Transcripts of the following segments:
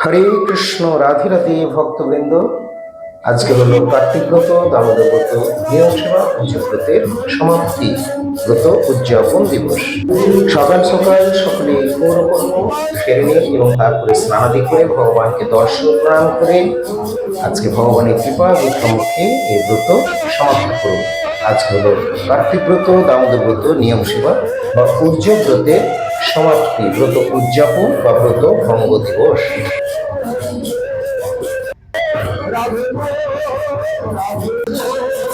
হরে কৃষ্ণ রাধে রাধে ভক্তবৃন্দ। আজকে হলো কার্তিক ব্রত, দামোদর ব্রত, নিয়ম সেবা পুজোব্রতের সমাপ্তি ব্রত উদযাপন দিবস। সকাল সকাল সকলে পৌরকর্ম সেরে নিয়ে এবং তারপরে স্নানাদি করে ভগবানকে দর্শন প্রণাম করে আজকে ভগবানের কৃপা বিক্ষমুখে এই ব্রত সমাপ্ত করুন। আজকে হলো কার্তিক ব্রত, দামোদর ব্রত, নিয়ম সেবা বা পূজ্য ব্রতের সমাপ্তি ব্রত উদযাপন বা ব্রত ভঙ্গ দিবস। Thank you.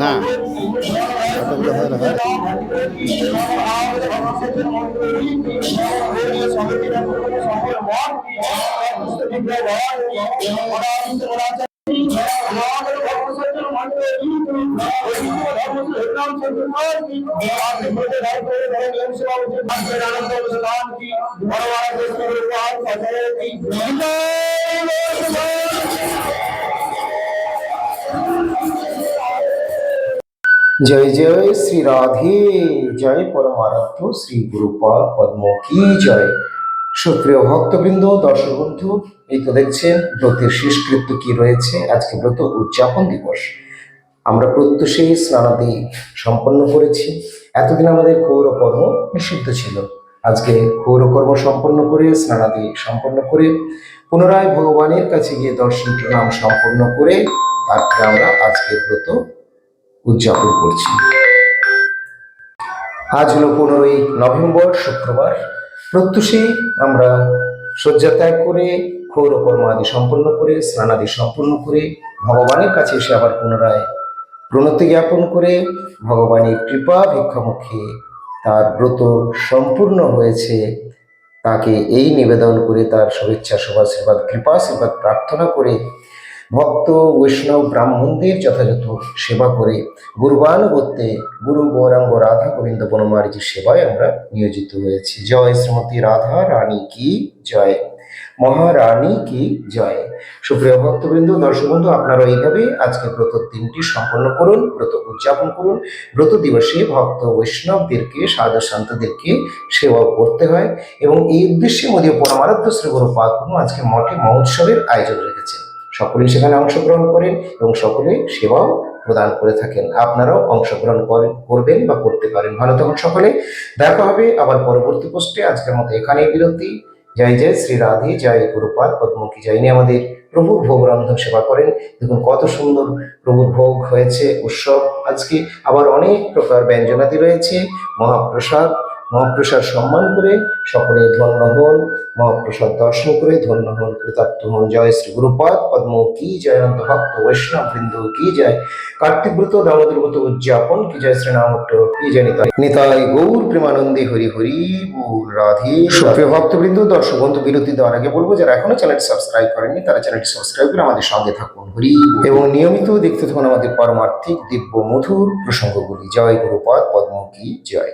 না অতগুলো হয় না হয় জয় জয় শ্রী রাধে, জয় পরমারাধ্য শ্রী গুরুপাল পদ্ম কি জয়। সুপ্রিয় ভক্তবৃন্দ, দর্শক বন্ধু, এই তো দেখছেন ব্রতের শেষকৃত্য কি রয়েছে? আজকে ব্রত উদযাপন দিবস। আমরা প্রত্যুষেই স্নানাদি সম্পন্ন করেছি। এতদিন আমাদের ক্ষৌর কর্ম নিষিদ্ধ ছিল। আজকে ক্ষৌর কর্ম সম্পন্ন করে, স্নানাদি সম্পন্ন করে, পুনরায় ভগবানের কাছে গিয়ে দর্শন প্রণাম সম্পন্ন করে, তারপরে আমরা আজকের ব্রত উদযাপন করছি। আজ হলো পনেরোই নভেম্বর, শুক্রবার। প্রত্যুষেই আমরা শয্যা ত্যাগ করে, ক্ষৌরকর্ম আদি সম্পন্ন করে, স্নানাদি সম্পন্ন করে, ভগবানের কাছে এসে আবার পুনরায় প্রণতি জ্ঞাপন করে ভগবানের কৃপা ভিক্ষামুখে তার ব্রত সম্পূর্ণ হয়েছে। তাকে এই নিবেদন করে তার শুভেচ্ছা, শুভাশীর্বাদ, কৃপাশীর্বাদ প্রার্থনা করে ভক্ত, বৈষ্ণব, ব্রাহ্মণদের যথাযথ সেবা করে গুরুবান করতে গুরু গৌরাঙ্গ রাধা গোবিন্দ বনমালীজির সেবায় আমরা নিয়োজিত হয়েছি। জয় শ্রীমতী রাধা রানী কি? জয়। মহারানী কি জয়। সুপ্রিয় ভক্তবৃন্দ, দর্শক বন্ধু, আপনারা এইভাবে আজকে ব্রত দিনটি সম্পন্ন করুন, ব্রত উদযাপন করুন। ব্রত দিবসে ভক্ত বৈষ্ণবদেরকে সাধু সন্তদেরকে সেবা করতে হয় এবং এই উদ্দেশ্যে মোদীয় পরমারাধ্য শ্রী গুরু পাকুনু আজকে মঠে মহোৎসবের আয়োজন রেখেছেন। সকলেই সেখানে অংশগ্রহণ করেন এবং সকলে সেবাও প্রদান করে থাকেন। আপনারাও অংশগ্রহণ করেন, করবেন বা করতে পারেন। ভালো তখন সকলে। দেখা হবে আবার পরবর্তী পোস্টে। আজকের মতো এখানেই বিরতি। জয় জয় শ্রী রাধে, জয় গুরুপাদ পদ্মকী জয়। নিয়ে আমাদের প্রভুর ভোগ রন্ধন সেবা করেন। দেখুন, কত সুন্দর প্রভুর ভোগ হয়েছে, উৎসব। আজকে আবার অনেক প্রকার ব্যঞ্জনাদি রয়েছে, মহাপ্রসাদ মহাপ্রসাদ সম্মান করে সকলে ধন্য হন। মহাপ্রসাদ দর্শন করে ধন্য হন কৃতার্থ হন জয় শ্রী গুরুপাদ পদ্ম, কি জয় অনন্ত ভক্ত বৈষ্ণব বৃন্দ, কি জয় কার্তিক ব্রত, দামোদর ব্রত উদযাপন, কি জয় শ্রী নামট্ট কি জয় নিতাই। নিতাই গৌর প্রেমানন্দে হরি হরি রাধে। সুপ্রিয় ভক্তবৃন্দ, দর্শক বন্ধু, বিরতি দেওয়ার আগে বলব, যারা এখনও চ্যানেলটি সাবস্ক্রাইব করেনি তারা চ্যানেলটি সাবস্ক্রাইব করে আমাদের সঙ্গে থাকুন। হরি এবং নিয়মিত দেখতে থাকুন আমাদের পারমার্থিক দিব্য মধুর প্রসঙ্গগুলি। জয় গুরুপাদ পদ্ম, কি জয়।